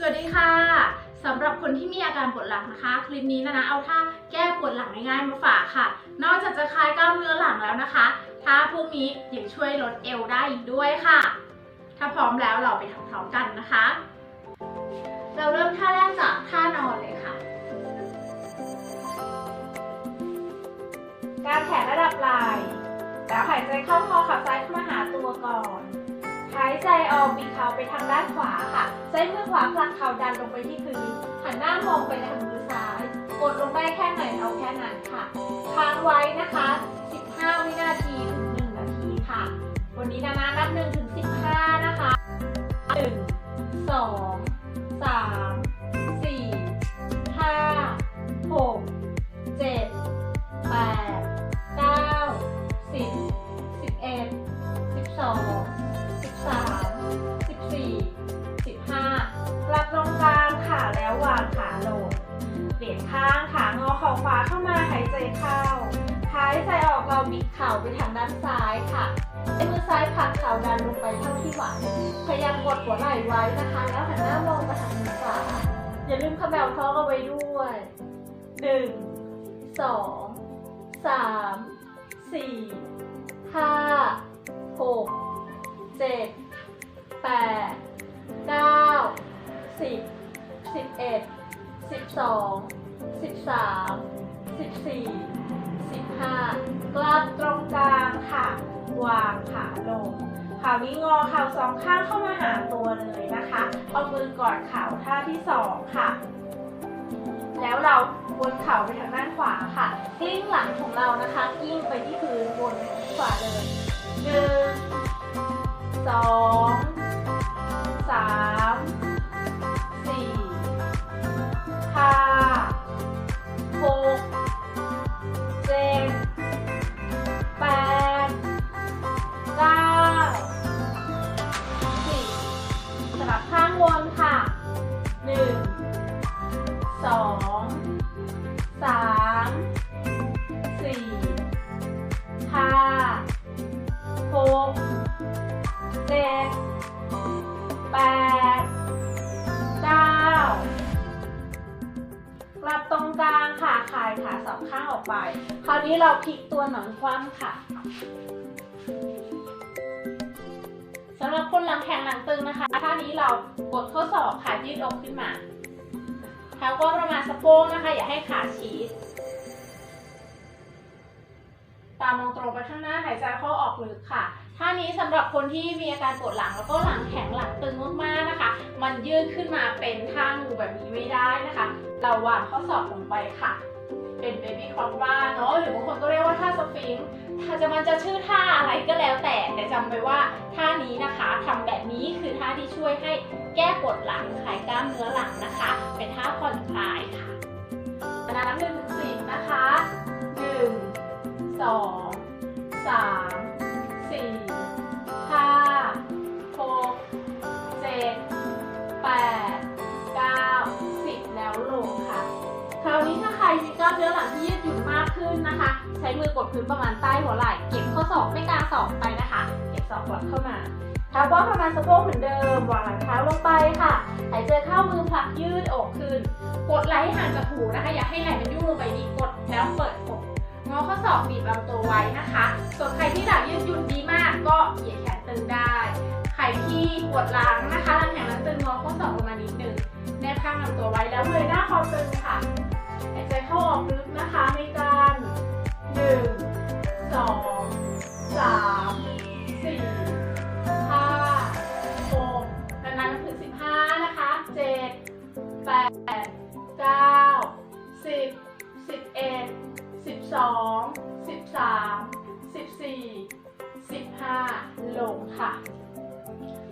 สวัสดีค่ะสำหรับคนที่มีอาการปวดหลังนะคะ คลิปนี้นะนะเอาท่าแก้ปวดหลังง่ายๆมาฝากค่ะ นอกจากจะคลายกล้ามเนื้อหลังแล้วนะคะท่าพวกนี้ยังช่วยลดเอวได้อีกด้วยค่ะ ถ้าพร้อมแล้วเราไปทำพร้อมกันนะคะ เราเริ่มท่าแรกจากท่านอนเลยค่ะ การแขนระดับไหล่แล้วหายใจเข้าคอขาซ้ายเข้ามาหาตัวก่อนหายใจออกบีบเข่าไปทางด้านขวาค่ะ ช้มือขวาผลักเข่าดันลงไปที่พื้นหันหน้ามองไปทางมือซ้าย กดลงได้แค่ไหนเอาแค่นั้นค่ะค้างไว้นะคะ 15 วินาทีถึง1นาที อเข่าขวาเข้ามาหายใจเข้า หายใจออกเราบิดเข่าไปทางด้านซ้ายค่ะใช้มือซ้ายผลักเข่าดันลงไปเท่าที่ไหว พยายามกดหัวไหล่ไว้นะคะ แล้วหันหน้ามองไปทางมือขวาอย่าลืมเขมวท้องเอาไว้ด้วยหนึ่งสองสามสี่ห้าหกเจ็ดแปดเก้าสิบสิบเอ็ดสิบสองสิบสาม สิบสี่สิบห้ากลับตรงกลางค่ะ วางขาลงคราวนี้งอเข่าสองข้างเข้ามาหาตัวเลยนะคะ เอามือกอดเข่าท่าที่สองค่ะ แล้วเราวนเข่าไปทางด้านขวาค่ะ กลิ้งหลังของเรานะคะ กลิ้งไปที่พื้นวนไปที่ขวาเลยหนึ่งสองสาม เจ็ดแปดเก้ากลับตรงกลางค่ะคลายขาสองข้างออกไป คราวนี้เราพลิกตัวหนอนคว่ำค่ะสำหรับคนหลังแข็งหลังตึงนะคะท่านี้เรากดข้อศอกขายืดอกขึ้นมาเท้าก็ประมาณสะโพกนะคะ อย่าให้ขาชี้ตามองตรงไปข้างหน้าหายใจเข้าออกลึกค่ะ ท่านี้สำหรับคนที่มีอาการปวดหลังแล้วก็หลังแข็งหลังตึงมากๆนะคะ มันยืดขึ้นมาเป็นท่างูแบบนี้ไม่ได้นะคะ เราวางข้อศอกลงไปค่ะ เป็นเบบี้คอร์บ้าเนาะหรือบางคนก็เรียกว่าท่าสฟิงค์ถ้าจะมันจะชื่อท่าอะไรก็แล้วแต่แต่จำไว้ว่าท่านี้นะคะทำแบบนี้คือท่าที่ช่วยให้แก้ปวดหลังคลายกล้ามเนื้อหลังนะคะ เป็นท่าผ่อนคลายค่ะนานับหนึ่งถึงสิบนะคะหนึ่งสองสาม ที่ยืดหยุ่นมากขึ้นนะคะ ใช้มือกดพื้นประมาณใต้หัวไหล่เก็บข้อศอกไม่กลางศอกไปนะคะ เก็บศอกกลับเข้ามาเท้าว่าประมาณสะโพกเหมือนเดิมวางหลังเท้าลงไปค่ะหายใจเข้ามือผลักยืดอกขึ้น กดไหล่ห่างจากหูนะคะ อย่าให้ไหล่มันยุ่งลงไปนี่กดแล้วเปิดอกงอข้อศอกบีบลำตัวไว้นะคะ ส่วนใครที่หลังยืดหยุ่นดีมากก็เหยียดแขนตึงได้ใครที่ปวดหลังนะคะหลังแขนหลังตึงงอข้อศอกลงมานิดนึงแนบข้างลำตัวไว้แล้วเงยหน้าคอตึงค่ะ เก้าสิบสิบเอ็ดสิบสองสิบสามสิบสี่สิบห้าลงค่ะ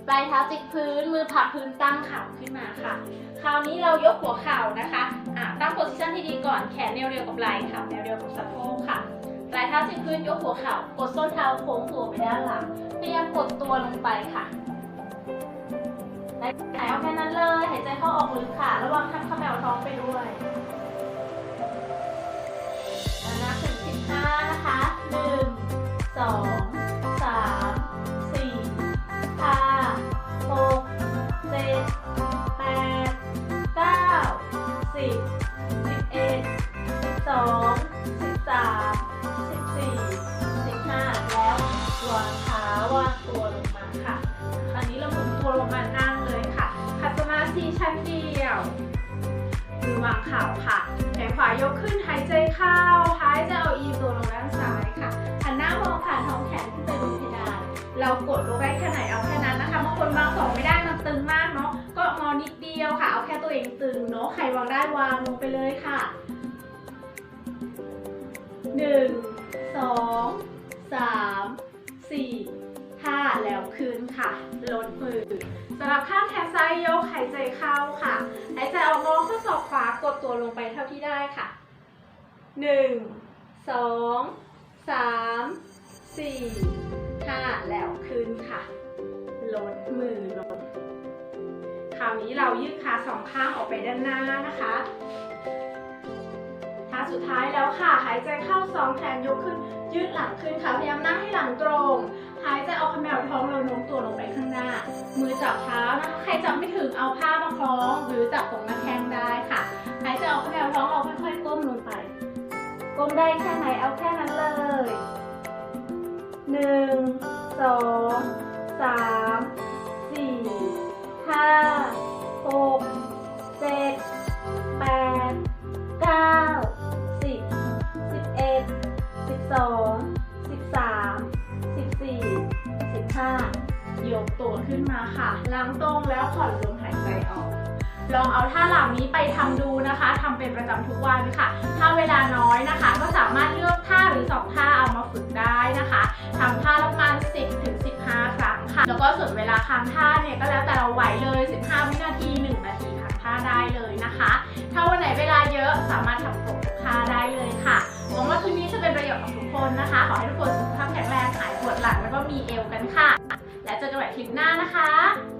ปลายเท้าติดพื้นมือผักพื้นตั้งเข่าขึ้นมาค่ะ คราวนี้เรายกหัวเข่านะคะอ่าตั้งโพสิชันที่ดีก่อนแขนแนวเดียวกับไหล่เข่าแนวเดียวกับสะโพกค่ะปลายเท้าติดพื้นยกหัวเข่ากดส้นเท้าโค้งตัวไปด้านหลังพยายามกดตัวลงไปค่ะ และหายเอาแค่นั้นเลย หายใจเข้าออกลึกค่ะ ระวังทำขมแมวท้องไปด้วยนับถึงสิบห้านะคะหนึ่งสองางเข่าค่ะแขนขวายกขึ้นหายใจเข้าหายใจเอาอีตัวลงด้านซ้ายค่ะหันหน้ามองผ่านท้องแขนขึ้นไปบนเพดานเรากดลงได้แค่ไหนเอาแค่นั้นนะคะบางคนวางสองไม่ได้มันตึงมากเนาะก็งอนิดเดียวค่ะ เอาแค่ตัวเองตึงเนาะใครวางได้วางลงไปเลยค่ะหนึ่งสองสามสี่ห้าแล้วคืนค่ะลดมือ สำหรับข้างแขนซ้ายยกหายใจเข้าค่ะ หายใจออกงอข้อศอกขวากดตัวลงไปเท่าที่ได้ค่ะหนึ่งสองสามสี่ห้าแล้วคืนค่ะ ลดมือลง คราวนี้เรายืดขาสองข้างออกไปด้านหน้านะคะท่าสุดท้ายแล้วค่ะ หายใจเข้าสองแขนยกขึ้น ยืดหลังขึ้นค่ะ พยายามนั่งให้หลังตรง หายใจเอาขมแมวท้องเราโน้มตัวลงไปข้างหน้า มือจับเท้านะคะใครจับไม่ถึงเอาผ้ามาคล้อง หรือจับตรงหน้าแข้งได้ค่ะหายใจเอาขมแมวท้องเราค่อยๆก้มลงไป ก้มได้แค่ไหนเอาแค่นั้นเลยหนึ่งสองสามสี่ห้าหกเจ็ดแปด ขึ้นมาค่ะ ล้างตรงแล้วผ่อนลมหายใจออก ลองเอาท่าเหล่านี้ไปทำดูนะคะทำเป็นประจำทุกวันค่ะ ถ้าเวลาน้อยนะคะ ก็สามารถเลือกท่าหรือ2ท่าเอามาฝึกได้นะคะทำท่าละประมาณ 10ถึง15 ครั้งค่ะ แล้วก็ส่วนเวลาค้างท่าเนี่ยก็แล้วแต่เราไหวเลย 15 วินาที 1 นาทีค้างท่าได้เลยนะคะ ถ้าวันไหนเวลาเยอะสามารถทำครบทุกท่าได้เลยค่ะหวังว่าคลิปนี้จะเป็นประโยชน์กับทุกคนนะคะ ขอให้ทุกคนสุขภาพแข็งแรงหายปวดหลังแล้วก็มีเอวกันค่ะ เจอกันใหม่คลิปหน้านะคะ